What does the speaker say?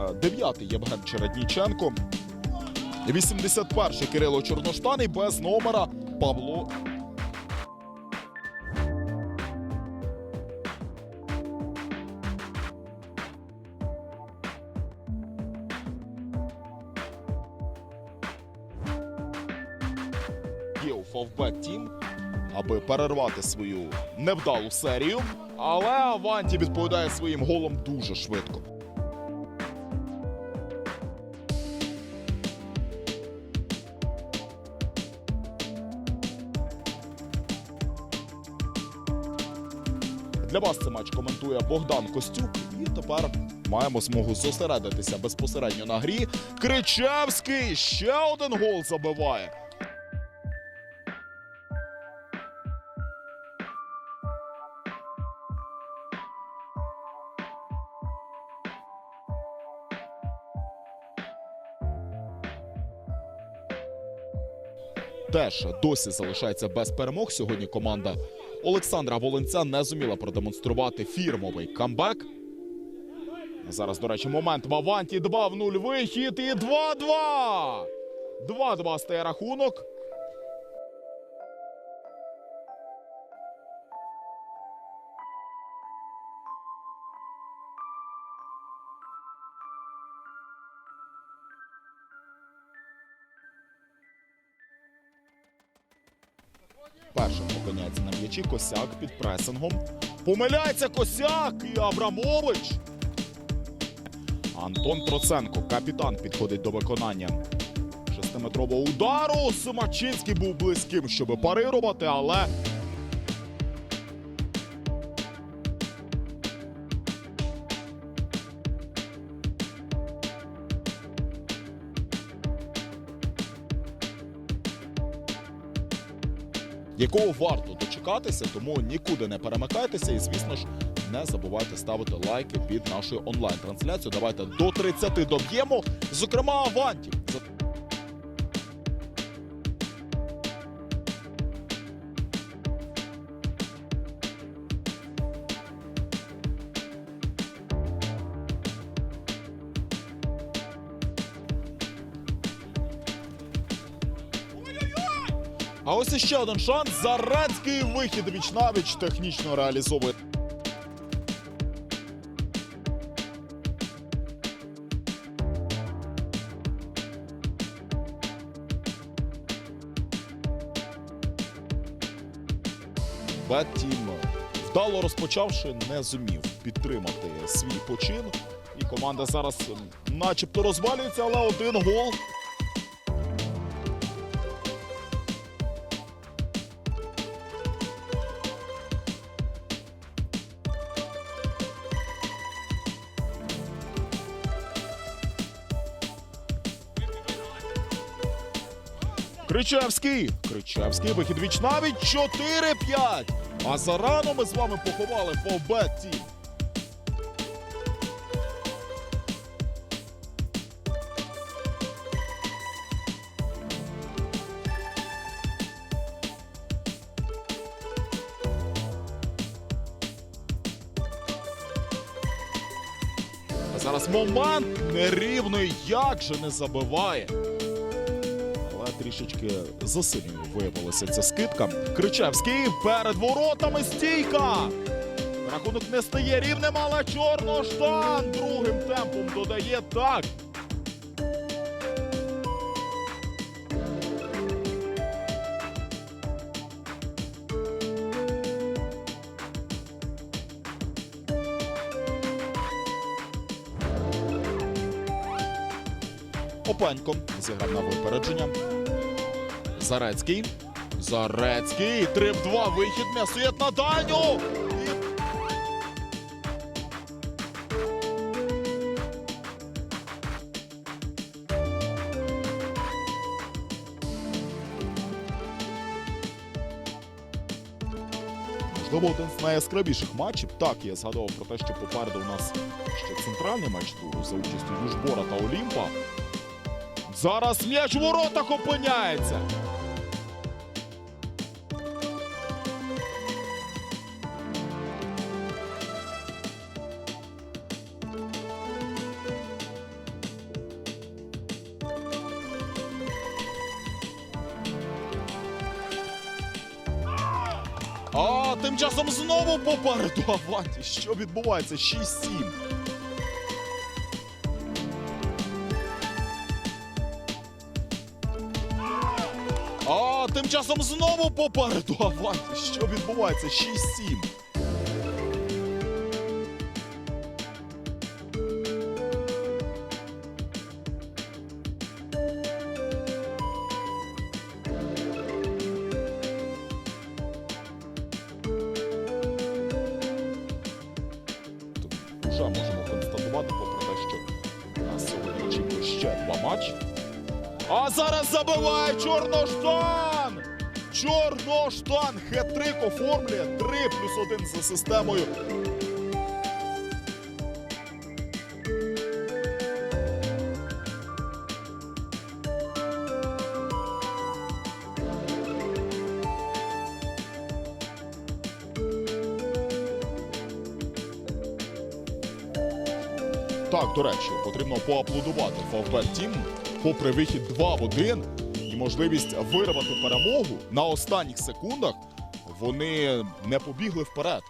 Е, Дев'ятий Євген Чередніченко. 81-й Кирило Чорноштан без номера Павло є у Фавбет Тім, аби перервати свою невдалу серію. Але Аванті відповідає своїм голом дуже швидко. Для вас цей матч коментує Богдан Костюк. І тепер маємо змогу зосередитися безпосередньо на грі. Кричевський ще один гол забиває. теж досі залишається без перемог. Сьогодні команда Олександра Волинця не зуміла продемонструвати фірмовий камбек. Зараз, до речі, момент в аванті 2 в 0 вихід і 2-2. 2-2 стає рахунок. Першим опиняється на м'ячі Косяк під пресингом. Помиляється Косяк і Абрамович. Антон Троценко, капітан, підходить до виконання шестиметрового удару. Симачинський був близьким, щоб парирувати, але якого варто дочекатися, тому нікуди не перемикайтеся і, звісно ж, не забувайте ставити лайки під нашою онлайн-трансляцією. Давайте до 30 доб'ємо, зокрема, авантів. А ось іще один шанс. Зарецький вихід віч-навіч технічно реалізовує. Беттім, вдало розпочавши, не зумів підтримати свій почин. І команда зараз начебто розвалюється, але один гол Кричевський. Кричевський вихід віч навіть 4-5. А зарано ми з вами поховали Фовбет Тім. А Зараз момент нерівний, як же не забиває. Трішечки засильною виявилася ця скидка. Кричевський перед воротами стійка. Рахунок не стає рівнем, але Чорноштан другим темпом додає так. Опенько зіграв на випередження. Зарецький. Зарецький. 3 в 2. Вихід м'ясуєт на дальню. І... Можливо, один з найяскравіших матчів. Так, я згадував про те, що попереду у нас ще центральний матч туру за участю Южбора та Олімпа. Зараз м'яч у воротах опиняється. А тим часом знову попереду Аванті. Що відбувається? 6-7. А тим часом знову попереду Аванті. Що відбувається? 6-7. Вже можемо констатувати, попри те, що нас сьогодні очікує ще два матчі. А зараз забиває Чорноштан! Чорноштан Хетрик оформлює 3 плюс 1 за системою. Так, до речі, потрібно поаплодувати Фавбет Тім. Попри вихід 2 в 1 і можливість вирвати перемогу на останніх секундах, вони не побігли вперед.